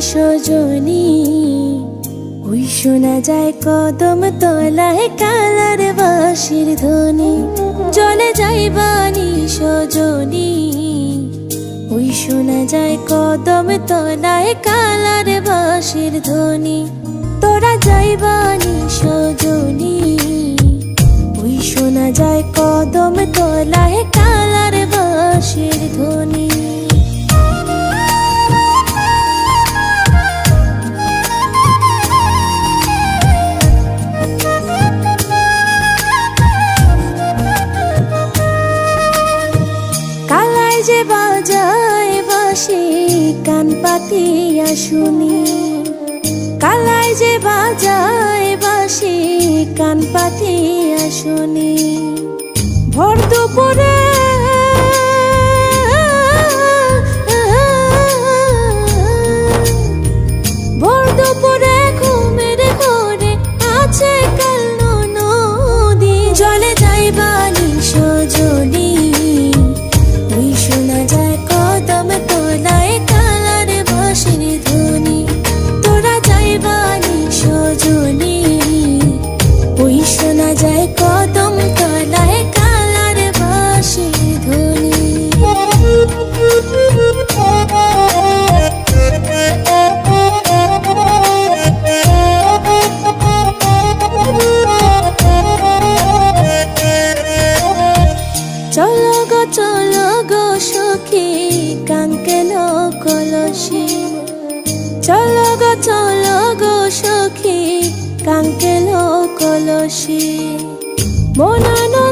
সজনী। ওই শোনা যায় কদম তলায় কালার বাঁশির ধ্বনি। চলে যাই বাণী সজনী। ওই শোনা যায় কদম তলায় কালার বাঁশির ধ্বনি। তোরা যাই বাণী সজনী। ওই শোনা যায় কদম তলায় কালার বাঁশির ধ্বনি। যে বাজায় বাসি, কান পাতিয়া শুনি। কালাই যে বাজায় বাসি, কান পাতিয়া শুনি। ভোর দুপুরে শোনা যায় কদম তলায় কালার বাঁশির ধ্বনি। চলো গো চলো গো সখী কাঙ্কেল কলসী। চলো গো, চলো কাঙ্কেল কলসী মনানো